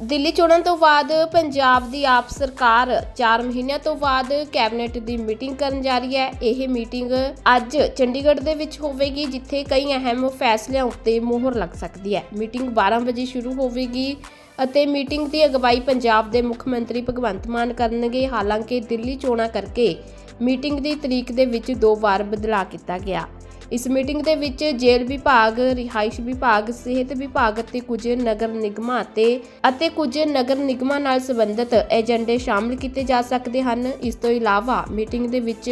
ਦਿੱਲੀ ਚੋਣਾਂ ਤੋਂ ਬਾਅਦ ਪੰਜਾਬ ਦੀ ਆਪ ਸਰਕਾਰ 4 ਮਹੀਨਿਆਂ ਤੋਂ ਬਾਅਦ ਕੈਬਨਿਟ ਦੀ ਮੀਟਿੰਗ ਕਰਨ ਜਾ ਰਹੀ ਹੈ। ਇਹ ਮੀਟਿੰਗ ਅੱਜ ਚੰਡੀਗੜ੍ਹ ਦੇ ਵਿੱਚ ਹੋਵੇਗੀ, ਜਿੱਥੇ ਕਈ ਅਹਿਮ ਫੈਸਲਿਆਂ ਉੱਤੇ ਮੋਹਰ ਲੱਗ ਸਕਦੀ ਹੈ। ਮੀਟਿੰਗ 12 ਵਜੇ ਸ਼ੁਰੂ ਹੋਵੇਗੀ ਅਤੇ ਮੀਟਿੰਗ ਦੀ ਅਗਵਾਈ ਪੰਜਾਬ ਦੇ ਮੁੱਖ ਮੰਤਰੀ ਭਗਵੰਤ ਮਾਨ ਕਰਨਗੇ। ਹਾਲਾਂਕਿ ਦਿੱਲੀ ਚੋਣਾਂ ਕਰਕੇ ਮੀਟਿੰਗ ਦੀ ਤਰੀਕ ਦੇ ਵਿੱਚ ਦੋ ਵਾਰ ਬਦਲਾਅ ਕੀਤਾ ਗਿਆ। ਇਸ ਮੀਟਿੰਗ ਦੇ ਵਿੱਚ ਜੇਲ੍ਹ ਵਿਭਾਗ, ਰਿਹਾਇਸ਼ ਵਿਭਾਗ, ਸਿਹਤ ਵਿਭਾਗ ਅਤੇ ਕੁਝ ਨਗਰ ਨਿਗਮਾਂ ਅਤੇ ਅਤੇ ਕੁਝ ਨਗਰ ਨਿਗਮਾਂ ਨਾਲ ਸੰਬੰਧਿਤ ਏਜੰਡੇ ਸ਼ਾਮਲ ਕੀਤੇ ਜਾ ਸਕਦੇ ਹਨ। ਇਸ ਤੋਂ ਇਲਾਵਾ ਮੀਟਿੰਗ ਦੇ ਵਿੱਚ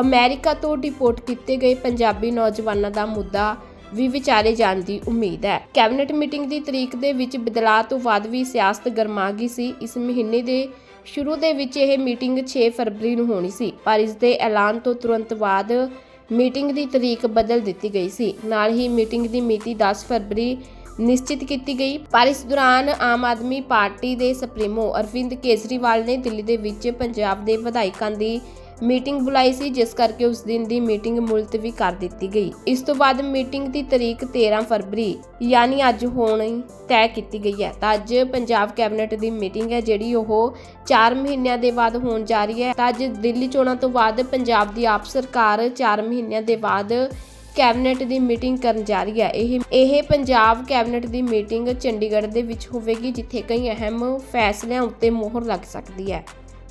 ਅਮਰੀਕਾ ਤੋਂ ਡਿਪੋਰਟ ਕੀਤੇ ਗਏ ਪੰਜਾਬੀ ਨੌਜਵਾਨਾਂ ਦਾ ਮੁੱਦਾ ਵੀ ਵਿਚਾਰੇ ਜਾਣ ਦੀ ਉਮੀਦ ਹੈ। ਕੈਬਨਿਟ ਮੀਟਿੰਗ ਦੀ ਤਰੀਕ ਦੇ ਵਿੱਚ ਬਦਲਾਅ ਤੋਂ ਬਾਅਦ ਵੀ ਸਿਆਸਤ ਗਰਮਾ ਗਈ ਸੀ। ਇਸ ਮਹੀਨੇ ਦੇ ਸ਼ੁਰੂ ਦੇ ਵਿੱਚ ਇਹ ਮੀਟਿੰਗ 6 ਫਰਵਰੀ ਨੂੰ ਹੋਣੀ ਸੀ ਪਰ ਇਸ ਦੇ ਐਲਾਨ ਤੋਂ ਤੁਰੰਤ ਬਾਅਦ ਮੀਟਿੰਗ ਦੀ ਤਰੀਕ ਬਦਲ ਦਿੱਤੀ ਗਈ ਸੀ। ਨਾਲ ਹੀ ਮੀਟਿੰਗ ਦੀ ਮਿਤੀ 10 ਫਰਵਰੀ ਨਿਸ਼ਚਿਤ ਕੀਤੀ ਗਈ। ਪਰ ਇਸ ਦੌਰਾਨ ਆਮ ਆਦਮੀ ਪਾਰਟੀ ਦੇ ਸੁਪਰੀਮੋ ਅਰਵਿੰਦ ਕੇਜਰੀਵਾਲ ਨੇ ਦਿੱਲੀ ਦੇ ਵਿੱਚ ਪੰਜਾਬ ਦੇ ਵਿਧਾਇਕਾਂ ਦੀ ਮੀਟਿੰਗ ਬੁਲਾਈ ਸੀ, ਜਿਸ ਕਰਕੇ ਉਸ ਦਿਨ ਦੀ ਮੀਟਿੰਗ ਮੁਲਤਵੀ ਕਰ ਦਿੱਤੀ ਗਈ। ਇਸ ਤੋਂ ਬਾਅਦ ਮੀਟਿੰਗ ਦੀ ਤਰੀਕ 13 ਫਰਵਰੀ, ਯਾਨੀ ਅੱਜ ਹੋਣੀ ਤੈਅ ਕੀਤੀ ਗਈ ਹੈ। ਤਾਂ ਅੱਜ ਪੰਜਾਬ ਕੈਬਨਿਟ ਦੀ ਮੀਟਿੰਗ ਹੈ, ਜਿਹੜੀ ਉਹ 4 ਮਹੀਨਿਆਂ ਦੇ ਬਾਅਦ ਹੋਣ ਜਾ ਰਹੀ ਹੈ। ਤਾਂ ਅੱਜ ਦਿੱਲੀ ਚੋਣਾਂ ਤੋਂ ਬਾਅਦ ਪੰਜਾਬ ਦੀ ਆਪ ਸਰਕਾਰ 4 ਮਹੀਨਿਆਂ ਦੇ ਬਾਅਦ ਕੈਬਨਿਟ ਦੀ ਮੀਟਿੰਗ ਕਰਨ ਜਾ ਰਹੀ ਹੈ। ਇਹ ਇਹ ਪੰਜਾਬ ਕੈਬਨਿਟ ਦੀ ਮੀਟਿੰਗ ਚੰਡੀਗੜ੍ਹ ਦੇ ਵਿੱਚ ਹੋਵੇਗੀ, ਜਿੱਥੇ ਕਈ ਅਹਿਮ ਫੈਸਲਿਆਂ ਉੱਤੇ ਮੋਹਰ ਲੱਗ ਸਕਦੀ ਹੈ।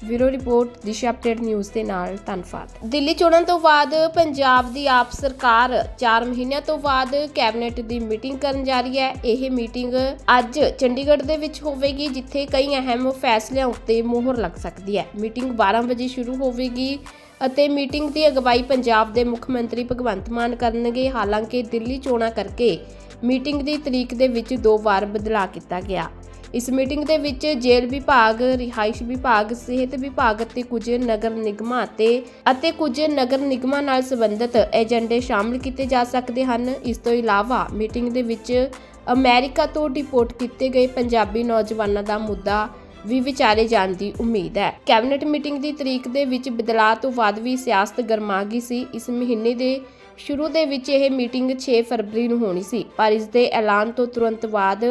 Bureau report, Disha update news ਦੇ ਨਾਲ ਧੰਨਵਾਦ। ਦਿੱਲੀ ਚੋਣਾਂ ਤੋਂ ਬਾਅਦ ਪੰਜਾਬ ਦੀ ਆਪ ਸਰਕਾਰ 4 ਮਹੀਨਿਆਂ ਤੋਂ ਬਾਅਦ ਕੈਬਨਿਟ ਦੀ ਮੀਟਿੰਗ ਕਰਨ ਜਾ ਰਹੀ ਹੈ। ਇਹ ਮੀਟਿੰਗ ਅੱਜ ਚੰਡੀਗੜ੍ਹ ਦੇ ਵਿੱਚ ਹੋਵੇਗੀ, ਜਿੱਥੇ ਕਈ ਅਹਿਮ ਫੈਸਲਿਆਂ ਉੱਤੇ ਮੋਹਰ ਲੱਗ ਸਕਦੀ ਹੈ। ਮੀਟਿੰਗ 12 ਵਜੇ ਸ਼ੁਰੂ ਹੋਵੇਗੀ ਅਤੇ ਮੀਟਿੰਗ ਦੀ ਅਗਵਾਈ ਪੰਜਾਬ ਦੇ ਮੁੱਖ ਮੰਤਰੀ ਭਗਵੰਤ ਮਾਨ ਕਰਨਗੇ। ਹਾਲਾਂਕਿ ਦਿੱਲੀ ਚੋਣਾਂ ਕਰਕੇ ਮੀਟਿੰਗ ਦੀ ਤਰੀਕ ਦੇ ਵਿੱਚ ਦੋ ਵਾਰ ਬਦਲਾਅ ਕੀਤਾ ਗਿਆ। ਇਸ ਮੀਟਿੰਗ ਦੇ ਵਿੱਚ ਜੇਲ੍ਹ ਵਿਭਾਗ, ਰਿਹਾਇਸ਼ ਵਿਭਾਗ, ਸਿਹਤ ਵਿਭਾਗ ਅਤੇ ਕੁਝ ਨਗਰ ਨਿਗਮਾਂ ਅਤੇ ਅਤੇ ਕੁਝ ਨਗਰ ਨਿਗਮਾਂ ਨਾਲ ਸੰਬੰਧਿਤ ਏਜੰਡੇ ਸ਼ਾਮਲ ਕੀਤੇ ਜਾ ਸਕਦੇ ਹਨ। ਇਸ ਤੋਂ ਇਲਾਵਾ ਮੀਟਿੰਗ ਦੇ ਵਿੱਚ ਅਮਰੀਕਾ ਤੋਂ ਡਿਪੋਰਟ ਕੀਤੇ ਗਏ ਪੰਜਾਬੀ ਨੌਜਵਾਨਾਂ ਦਾ ਮੁੱਦਾ ਵੀ ਵਿਚਾਰੇ ਜਾਣ ਦੀ ਉਮੀਦ ਹੈ। ਕੈਬਨਿਟ ਮੀਟਿੰਗ ਦੀ ਤਰੀਕ ਦੇ ਵਿੱਚ ਬਦਲਾਅ ਤੋਂ ਬਾਅਦ ਵੀ ਸਿਆਸਤ ਗਰਮਾ ਗਈ ਸੀ। ਇਸ ਮਹੀਨੇ ਦੇ ਸ਼ੁਰੂ ਦੇ ਵਿੱਚ ਇਹ ਮੀਟਿੰਗ 6 ਫਰਵਰੀ ਨੂੰ ਹੋਣੀ ਸੀ ਪਰ ਇਸ ਦੇ ਐਲਾਨ ਤੋਂ ਤੁਰੰਤ ਬਾਅਦ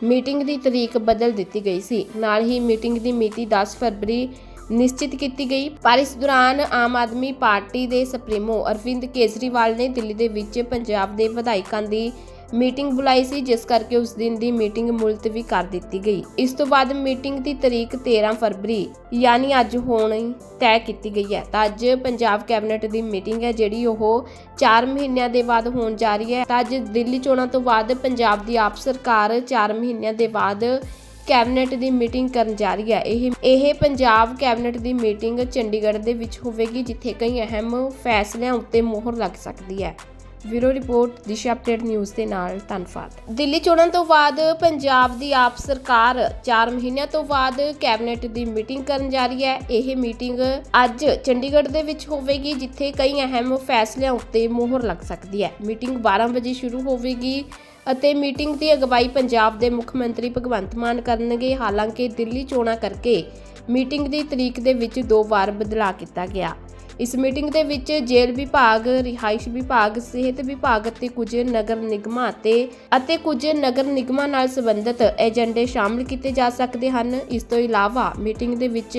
ਮੀਟਿੰਗ ਦੀ ਤਰੀਕ ਬਦਲ ਦਿੱਤੀ ਗਈ ਸੀ। ਨਾਲ ਹੀ ਮੀਟਿੰਗ ਦੀ ਮਿਤੀ 10 ਫਰਵਰੀ ਨਿਸ਼ਚਿਤ ਕੀਤੀ ਗਈ। ਪਰ ਇਸ ਦੌਰਾਨ ਆਮ ਆਦਮੀ ਪਾਰਟੀ ਦੇ ਸੁਪਰੀਮੋ ਅਰਵਿੰਦ ਕੇਜਰੀਵਾਲ ਨੇ ਦਿੱਲੀ ਦੇ ਵਿੱਚ ਪੰਜਾਬ ਦੇ ਵਿਧਾਇਕਾਂ ਦੀ ਮੀਟਿੰਗ ਬੁਲਾਈ ਸੀ, ਜਿਸ ਕਰਕੇ ਉਸ ਦਿਨ ਦੀ ਮੀਟਿੰਗ ਮੁਲਤਵੀ ਕਰ ਦਿੱਤੀ ਗਈ। ਇਸ ਤੋਂ ਬਾਅਦ ਮੀਟਿੰਗ ਦੀ ਤਰੀਕ 13 ਫਰਵਰੀ, ਯਾਨੀ ਅੱਜ ਹੋਣੀ ਤੈਅ ਕੀਤੀ ਗਈ ਹੈ। ਤਾਂ ਅੱਜ ਪੰਜਾਬ ਕੈਬਨਿਟ ਦੀ ਮੀਟਿੰਗ ਹੈ, ਜਿਹੜੀ ਉਹ 4 ਮਹੀਨਿਆਂ ਦੇ ਬਾਅਦ ਹੋਣ ਜਾ ਰਹੀ ਹੈ। ਤਾਂ ਅੱਜ ਦਿੱਲੀ ਚੋਣਾਂ ਤੋਂ ਬਾਅਦ ਪੰਜਾਬ ਦੀ ਆਪ ਸਰਕਾਰ 4 ਮਹੀਨਿਆਂ ਦੇ ਬਾਅਦ ਕੈਬਨਿਟ ਦੀ ਮੀਟਿੰਗ ਕਰਨ ਜਾ ਰਹੀ ਹੈ। ਇਹ ਇਹ ਪੰਜਾਬ ਕੈਬਨਿਟ ਦੀ ਮੀਟਿੰਗ ਚੰਡੀਗੜ੍ਹ ਦੇ ਵਿੱਚ ਹੋਵੇਗੀ, ਜਿੱਥੇ ਕਈ ਅਹਿਮ ਫੈਸਲਿਆਂ ਉੱਤੇ ਮੋਹਰ ਲੱਗ ਸਕਦੀ ਹੈ। Bureau report, Disha update news ਦੇ ਨਾਲ ਧੰਨਵਾਦ। ਦਿੱਲੀ ਚੋਣਾਂ ਤੋਂ ਬਾਅਦ ਪੰਜਾਬ ਦੀ ਆਪ ਸਰਕਾਰ 4 ਮਹੀਨਿਆਂ ਤੋਂ ਬਾਅਦ ਕੈਬਨਿਟ ਦੀ ਮੀਟਿੰਗ ਕਰਨ ਜਾ ਰਹੀ ਹੈ। ਇਹ ਮੀਟਿੰਗ ਅੱਜ ਚੰਡੀਗੜ੍ਹ ਦੇ ਵਿੱਚ ਹੋਵੇਗੀ, ਜਿੱਥੇ ਕਈ ਅਹਿਮ ਫੈਸਲਿਆਂ ਉੱਤੇ ਮੋਹਰ ਲੱਗ ਸਕਦੀ ਹੈ। ਮੀਟਿੰਗ 12 ਵਜੇ ਸ਼ੁਰੂ ਹੋਵੇਗੀ ਅਤੇ ਮੀਟਿੰਗ ਦੀ ਅਗਵਾਈ ਪੰਜਾਬ ਦੇ ਮੁੱਖ ਮੰਤਰੀ ਭਗਵੰਤ ਮਾਨ ਕਰਨਗੇ। ਹਾਲਾਂਕਿ ਦਿੱਲੀ ਚੋਣਾਂ ਕਰਕੇ ਮੀਟਿੰਗ ਦੀ ਤਰੀਕ ਦੇ ਵਿੱਚ ਦੋ ਵਾਰ ਬਦਲਾਅ ਕੀਤਾ ਗਿਆ। ਇਸ ਮੀਟਿੰਗ ਦੇ ਵਿੱਚ ਜੇਲ੍ਹ ਵਿਭਾਗ, ਰਿਹਾਇਸ਼ ਵਿਭਾਗ, ਸਿਹਤ ਵਿਭਾਗ ਅਤੇ ਕੁਝ ਨਗਰ ਨਿਗਮਾਂ ਅਤੇ ਅਤੇ ਕੁਝ ਨਗਰ ਨਿਗਮਾਂ ਨਾਲ ਸੰਬੰਧਿਤ ਏਜੰਡੇ ਸ਼ਾਮਲ ਕੀਤੇ ਜਾ ਸਕਦੇ ਹਨ। ਇਸ ਤੋਂ ਇਲਾਵਾ ਮੀਟਿੰਗ ਦੇ ਵਿੱਚ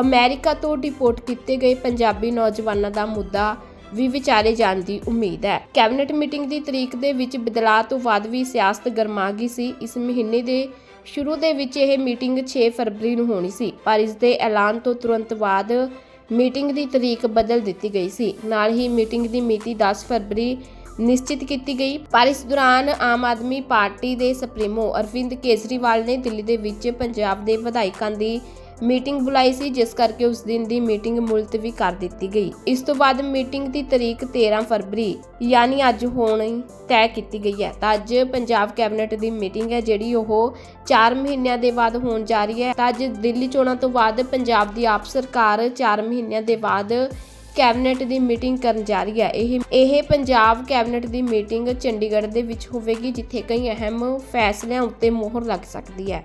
ਅਮਰੀਕਾ ਤੋਂ ਡਿਪੋਰਟ ਕੀਤੇ ਗਏ ਪੰਜਾਬੀ ਨੌਜਵਾਨਾਂ ਦਾ ਮੁੱਦਾ ਵੀ ਵਿਚਾਰੇ ਜਾਣ ਦੀ ਉਮੀਦ ਹੈ। ਕੈਬਨਿਟ ਮੀਟਿੰਗ ਦੀ ਤਰੀਕ ਦੇ ਵਿੱਚ ਬਦਲਾਅ ਤੋਂ ਬਾਅਦ ਵੀ ਸਿਆਸਤ ਗਰਮਾ ਗਈ ਸੀ। ਇਸ ਮਹੀਨੇ ਦੇ ਸ਼ੁਰੂ ਦੇ ਵਿੱਚ ਇਹ ਮੀਟਿੰਗ 6 ਫਰਵਰੀ ਨੂੰ ਹੋਣੀ ਸੀ ਪਰ ਇਸ ਦੇ ਐਲਾਨ ਤੋਂ ਤੁਰੰਤ ਬਾਅਦ ਮੀਟਿੰਗ ਦੀ ਤਰੀਕ ਬਦਲ ਦਿੱਤੀ ਗਈ ਸੀ। ਨਾਲ ਹੀ ਮੀਟਿੰਗ ਦੀ ਮਿਤੀ 10 ਫਰਵਰੀ ਨਿਸ਼ਚਿਤ ਕੀਤੀ ਗਈ। ਪਰ ਇਸ ਦੌਰਾਨ ਆਮ ਆਦਮੀ ਪਾਰਟੀ ਦੇ ਸੁਪਰੀਮੋ ਅਰਵਿੰਦ ਕੇਜਰੀਵਾਲ ਨੇ ਦਿੱਲੀ ਦੇ ਵਿੱਚ ਪੰਜਾਬ ਦੇ ਵਿਧਾਇਕਾਂ ਦੀ ਮੀਟਿੰਗ ਬੁਲਾਈ ਸੀ, ਜਿਸ ਕਰਕੇ ਉਸ ਦਿਨ ਦੀ ਮੀਟਿੰਗ ਮੁਲਤਵੀ ਕਰ ਦਿੱਤੀ ਗਈ। ਇਸ ਤੋਂ ਬਾਅਦ ਮੀਟਿੰਗ ਦੀ ਤਰੀਕ 13 ਫਰਵਰੀ, ਯਾਨੀ ਅੱਜ ਹੋਣੀ ਤੈਅ ਕੀਤੀ ਗਈ ਹੈ। ਤਾਂ ਅੱਜ ਪੰਜਾਬ ਕੈਬਨਿਟ ਦੀ ਮੀਟਿੰਗ ਹੈ, ਜਿਹੜੀ ਉਹ 4 ਮਹੀਨਿਆਂ ਦੇ ਬਾਅਦ ਹੋਣ ਜਾ ਰਹੀ ਹੈ। ਤਾਂ ਅੱਜ ਦਿੱਲੀ ਚੋਣਾਂ ਤੋਂ ਬਾਅਦ ਪੰਜਾਬ ਦੀ ਆਪ ਸਰਕਾਰ 4 ਮਹੀਨਿਆਂ ਦੇ ਬਾਅਦ ਕੈਬਨਿਟ ਦੀ ਮੀਟਿੰਗ ਕਰਨ ਜਾ ਰਹੀ ਹੈ। ਇਹ ਇਹ ਪੰਜਾਬ ਕੈਬਨਿਟ ਦੀ ਮੀਟਿੰਗ ਚੰਡੀਗੜ੍ਹ ਦੇ ਵਿੱਚ ਹੋਵੇਗੀ, ਜਿੱਥੇ ਕਈ ਅਹਿਮ ਫੈਸਲਿਆਂ ਉੱਤੇ ਮੋਹਰ ਲੱਗ ਸਕਦੀ ਹੈ।